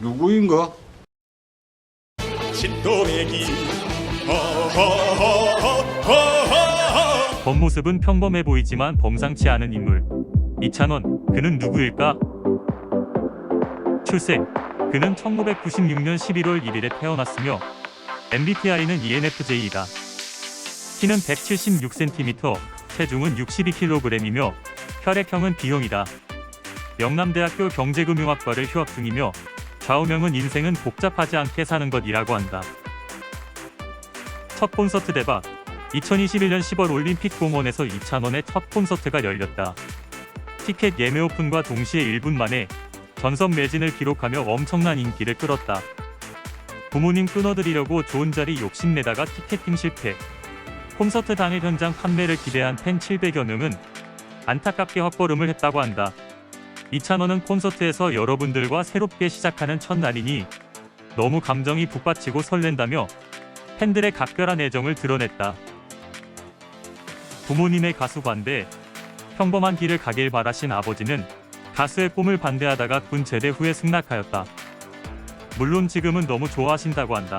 누구인가? 허허허허허허 겉모습은 평범해 보이지만 범상치 않은 인물. 이찬원, 그는 누구일까? 출생, 그는 1996년 11월 1일에 태어났으며 MBTI는 ENFJ이다. 키는 176cm, 체중은 62kg이며 혈액형은 B형이다. 영남대학교 경제금융학과를 휴학 중이며 좌우명은 인생은 복잡하지 않게 사는 것이라고 한다. 첫 콘서트 대박 2021년 10월 올림픽 공원에서 이찬원의 첫 콘서트가 열렸다. 티켓 예매 오픈과 동시에 1분 만에 전선 매진을 기록하며 엄청난 인기를 끌었다. 부모님 끊어드리려고 좋은 자리 욕심내다가 티켓팅 실패. 콘서트 당일 현장 판매를 기대한 팬 700여 명은 안타깝게 헛걸음을 했다고 한다. 이찬원은 콘서트에서 여러분들과 새롭게 시작하는 첫날이니 너무 감정이 북받치고 설렌다며 팬들의 각별한 애정을 드러냈다. 부모님의 가수 반대, 평범한 길을 가길 바라신 아버지는 가수의 꿈을 반대하다가 군 제대 후에 승낙하였다. 물론 지금은 너무 좋아하신다고 한다.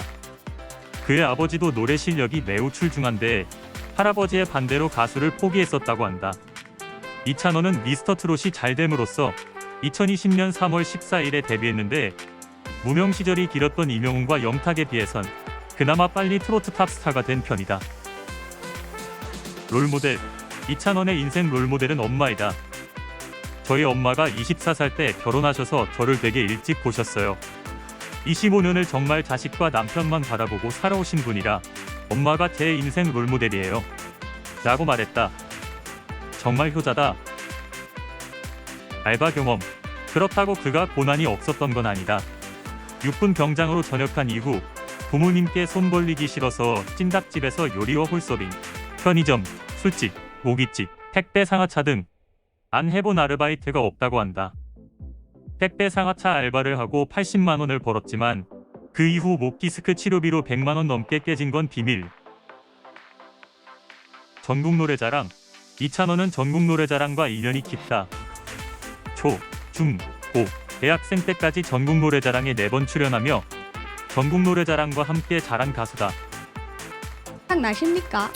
그의 아버지도 노래 실력이 매우 출중한데 할아버지의 반대로 가수를 포기했었다고 한다. 이찬원은 미스터 트롯이 잘 됨으로써 2020년 3월 14일에 데뷔했는데 무명 시절이 길었던 이명웅과 영탁에 비해선 그나마 빨리 트로트 탑스타가 된 편이다. 롤모델 이찬원의 인생 롤모델은 엄마이다. 저희 엄마가 24살 때 결혼하셔서 저를 되게 일찍 보셨어요. 25년을 정말 자식과 남편만 바라보고 살아오신 분이라 엄마가 제 인생 롤모델이에요. 라고 말했다. 정말 효자다. 알바 경험. 그렇다고 그가 고난이 없었던 건 아니다. 육군 병장으로 전역한 이후 부모님께 손 벌리기 싫어서 찜닭집에서 요리와 홀서빙, 편의점, 술집, 모깃집, 택배 상하차 등 안 해본 아르바이트가 없다고 한다. 택배 상하차 알바를 하고 80만 원을 벌었지만 그 이후 목 디스크 치료비로 100만 원 넘게 깨진 건 비밀. 전국 노래자랑 이찬원은 전국 노래자랑과 인연이 깊다. 초, 중, 고, 대학생 때까지 전국 노래자랑에 4번 출연하며 전국 노래자랑과 함께 자란 가수다. 나십니까?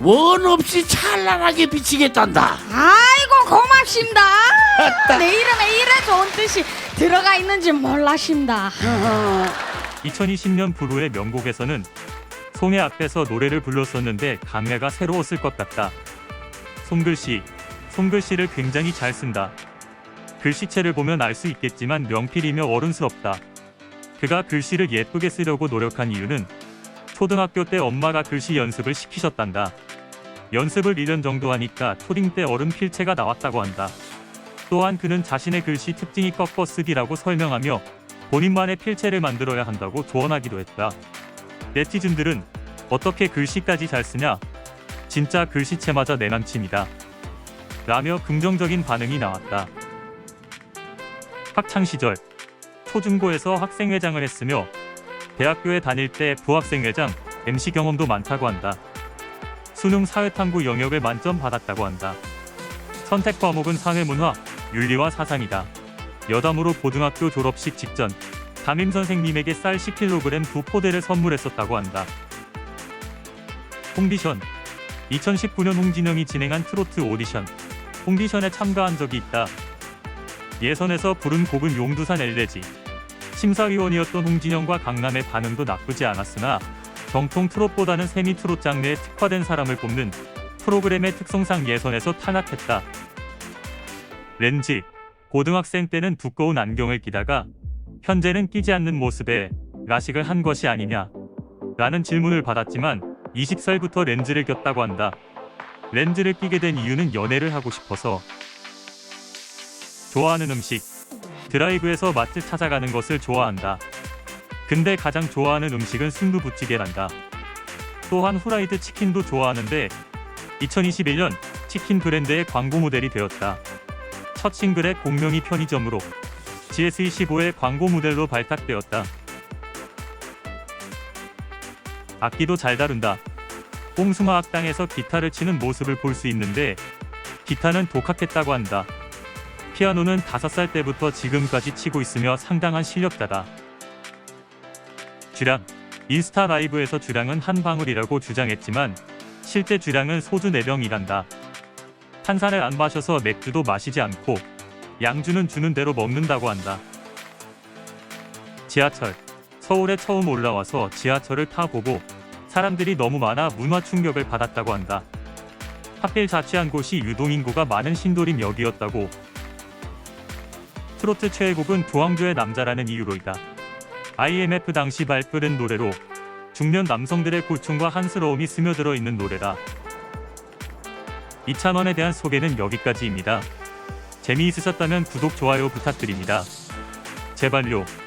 원 없이 찬란하게 비치겠단다. 아이고 고맙습니다. 내 이름에 이래 좋은 뜻이 들어가 있는지 몰랐습니다. 2020년 부르의 명곡에서는 송혜 앞에서 노래를 불렀었는데 감회가 새로웠을 것 같다. 손글씨, 손글씨를 굉장히 잘 쓴다. 글씨체를 보면 알 수 있겠지만 명필이며 어른스럽다. 그가 글씨를 예쁘게 쓰려고 노력한 이유는 초등학교 때 엄마가 글씨 연습을 시키셨단다. 연습을 1년 정도 하니까 초딩 때 어른 필체가 나왔다고 한다. 또한 그는 자신의 글씨 특징이 꺾어 쓰기라고 설명하며 본인만의 필체를 만들어야 한다고 조언하기도 했다. 네티즌들은 어떻게 글씨까지 잘 쓰냐? 진짜 글씨체마저 내 남친이다. 라며 긍정적인 반응이 나왔다. 학창 시절 초중고에서 학생회장을 했으며 대학교에 다닐 때 부학생회장, MC 경험도 많다고 한다. 수능 사회탐구 영역을 만점 받았다고 한다. 선택 과목은 사회문화, 윤리와 사상이다. 여담으로 고등학교 졸업식 직전 담임 선생님에게 쌀 10kg 두 포대를 선물했었다고 한다. 홍디션 2019년 홍진영이 진행한 트로트 오디션 홍디션에 참가한 적이 있다. 예선에서 부른 곡은 용두산 엘레지 심사위원이었던 홍진영과 강남의 반응도 나쁘지 않았으나 정통 트롯보다는 세미 트롯 장르에 특화된 사람을 뽑는 프로그램의 특성상 예선에서 탈락했다. 렌지 고등학생 때는 두꺼운 안경을 끼다가 현재는 끼지 않는 모습에 라식을 한 것이 아니냐 라는 질문을 받았지만 20살부터 렌즈를 꼈다고 한다. 렌즈를 끼게 된 이유는 연애를 하고 싶어서 좋아하는 음식 드라이브에서 맛집 찾아가는 것을 좋아한다. 근데 가장 좋아하는 음식은 순두부찌개란다. 또한 후라이드 치킨도 좋아하는데 2021년 치킨 브랜드의 광고 모델이 되었다. 첫 싱글의 공명이 편의점으로 GS25의 광고 모델로 발탁되었다. 악기도 잘 다룬다. 뽕숭아 악당에서 기타를 치는 모습을 볼 수 있는데 기타는 독학했다고 한다. 피아노는 5살 때부터 지금까지 치고 있으며 상당한 실력자다. 주량 인스타 라이브에서 주량은 한 방울이라고 주장했지만 실제 주량은 소주 4병이란다. 탄산을 안 마셔서 맥주도 마시지 않고 양주는 주는 대로 먹는다고 한다. 지하철 서울에 처음 올라와서 지하철을 타보고 사람들이 너무 많아 문화 충격을 받았다고 한다. 하필 자취한 곳이 유동 인구가 많은 신도림역이었다고. 트로트 최애곡은 조항조의 남자라는 이유로이다. IMF 당시 발표된 노래로 중년 남성들의 고충과 한스러움이 스며들어 있는 노래다. 이찬원에 대한 소개는 여기까지입니다. 재미있으셨다면 구독, 좋아요 부탁드립니다. 제발요.